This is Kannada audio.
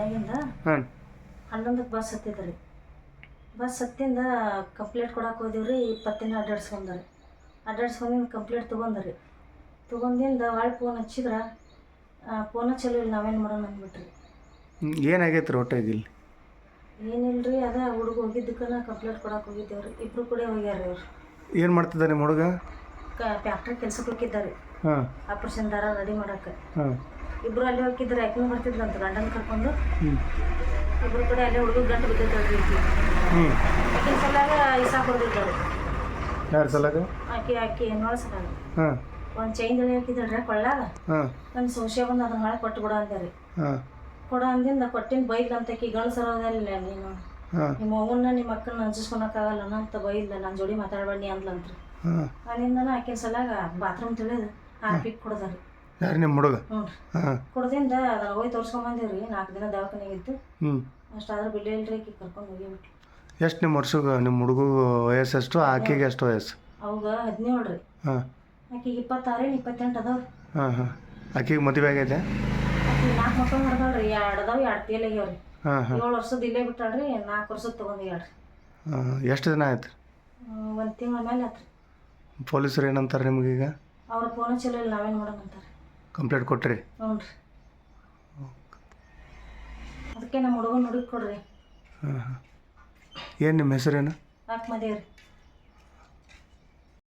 ಹಾಂ. ಹನ್ನೊಂದಕ್ಕೆ ಬಸ್ ಹತ್ತಿದ್ರಿ. ಬಸ್ ಹತ್ತಿಂದ ಕಂಪ್ಲೇಂಟ್ ಕೊಡಕ್ಕೆ ಹೋದಿವ್ರಿ ಇಪ್ಪತ್ತಿನ ಅಡ್ಡಾಡ್ಸ್ಕೊಂಡ್ರಿ. ಅಡ್ಡಾಡ್ಸ್ಕೊಂಡಿಂದ ಕಂಪ್ಲೇಂಟ್ ತೊಗೊಂಡ್ರಿ. ತೊಗೊಂದಿಂದ ಭಾಳ ಫೋನ್ ಹಚ್ಚಿದ್ರೆ ಫೋನ ಚಲೋ ಇಲ್ಲ ನಾವೇನು ಮಾಡೋಣ ಅಂದ್ಬಿಟ್ರಿ. ಏನಾಗೈತೆ ರೀ ಹೊಟ್ಟೆಗೆ ಇಲ್ಲಿ ಏನಿಲ್ರಿ ಅದ ಹುಡುಗ ಹೋಗಿದ್ದಕ್ಕನ ಕಂಪ್ಲೇಂಟ್ ಕೊಡಕ್ಕೆ ಹೋಗಿದ್ದೇವ್ರಿ. ಇಬ್ರು ಕೂಡ ಹೋಗ್ಯಾರ ಅವ್ರು. ಏನು ಮಾಡ್ತಿದ್ದಾರೆ ನಿಮ್ಮ ಹುಡುಗ? ಕ ಫ್ಯಾಕ್ಟ್ರಿ ಕೆಲ್ಸಕ್ಕೆ ಹೋಗಿದ್ದಾರೆ ಹಾಂ. ಆಪ್ರೇಷನ್ ದಾರ ರೆಡಿ ಮಾಡಕ್ಕೆ ಹಾಂ. ಇಬ್ರು ಅಲ್ಲಿ ಹೋಗಿದ್ರೆ ಯಾಕೆ ಅಂತ ಗಂಡನ ಕರ್ಕೊಂಡು. ಇಬ್ರು ಕಡೆ ಅಲ್ಲೇ ಹುಡುಗ ಗಂಟು ಹ್ಞೂ ಆಕಿನ ಸಲಾಗ ಇಸಾ ಕೊಡ್ದಿದ್ದಾಳೆ ಯಾರ ಸಲಾಗ? ಆಕೆ ಆಕೆ ನೋಡ್ಸಲಾಗ ಹಾಂ. ಒಂದು ಚೈನ್ ದಳಿ ಹಾಕಿದ್ರಿ ಕೊಳ್ಳಾಗ. ನನ್ನ ಸೋಸ್ಯ ಬಂದು ಅದನ್ನ ನಾಳೆ ಕೊಟ್ಟು ಬಿಡ ಅಂತಾರೆ ಕೊಡ ಅಂದಿಂದ ಕೊಟ್ಟಿನ ಬೈಲ್ ಅಂತ ಆಕಿ ಗಂಡಸರೋದಿಲ್ಲ ನೀನು. ನಿಮ್ಮ ಅವನ್ನ ನಿಮ್ಮ ಅಕ್ಕನ ಹಂಚಿಸ್ಕೊಳಕ್ಕಾಗಲ್ಲ ಅಂತ ಬೈಲ್ಲ ನನ್ನ ಜೋಡಿ ಮಾತಾಡಬೇಡಿ ಅಂದ್ಲಂತ್ರಿ. ಅಲ್ಲಿಂದನ ಆಕಿನ ಸಲಾಗ ಬಾತ್ರೂಮ್ ತಿಳಿದು ಹಾರ್ಪಿಕ್ ಕೊಡ್ದಾರಿ. ಯಾರು ನಿಮ್ಮ ಹುಡುಗ? ಹಾಂ. ಕೊಡದಿಂದ ಅದನ್ನ ಹೋಗಿ ತೋರ್ಸ್ಕೊಂಬಂದಿವ್ರಿ ನಾಲ್ಕು ದಿನ ದವಾಖಾನೆಗೆ ಇದ್ದು ಹ್ಞೂ. ಅಷ್ಟಾದ್ರೂ ಬಿಲ್ಲಿ ಇಲ್ರಿ ಆಕಿ ಕರ್ಕೊಂಡು ಹೋಗಿಬಿಟ್ರಿ ಎಷ್ಟು ನಿಮ್ಮ ವರ್ಷಕ್ಕೆ ನಿಮ್ಮ ಹುಡುಗ ವಯಸ್ಸು ಎಷ್ಟು ಆಕೆಗೆ ಎಷ್ಟು ವಯಸ್ಸು? ಅವಾಗ ಹದಿನೇಳು ರೀ. ಹಾಂ. ಆಕಿಗೆ ಇಪ್ಪತ್ತಾರು ಇಪ್ಪತ್ತೆಂಟು ಅದಾವ್ರಿ ಹಾಂ ಹಾಂ. ಆಕೆಗೆ ಮದುವೆ ಆಗೈತೆ? ಆಕಿ ನಾಲ್ಕು ಮಕ್ಕಳು ಮಾಡ್ದಾಳ್ರಿ ಎರಡು ಅದಾವ ಎರಡು ಫೇಲ್ ಆಗ್ಯಾವ್ರಿ. ಹಾಂ ಹಾಂ. ಏಳು ವರ್ಷದ ಇಲ್ಲೇ ಬಿಟ್ಟಾಳ್ರಿ ನಾಲ್ಕು ವರ್ಷದ ತೊಗೊಂಡಿಯಾಳ್ರಿ ಎಷ್ಟು ದಿನ ಆಯ್ತು? ಒಂದು ತಿಂಗಳ ಮೇಲೆ ಆತ್ರಿ. ಪೊಲೀಸರು ಏನಂತಾರೆ ನಿಮಗೀಗ? ಅವ್ರ ಫೋನ್ ಚಲೋ ಇಲ್ಲ ನಾವೇನು ಮಾಡೋಣ ಅಂತಾರೆ ಕಂಪ್ಲೇಂಟ್ ಕೊಟ್ರಿ. ಹ್ಞೂ ರೀ ಅದಕ್ಕೆ ನಮ್ಮ ಹುಡುಗನ ಹುಡುಗಿ ಕೊಡ್ರಿ. ಹಾಂ ಹಾಂ ಏನು ನಿಮ್ಮ ಹೆಸರೇನು? ಹಾಕಿ ಮದೇವ್ರಿ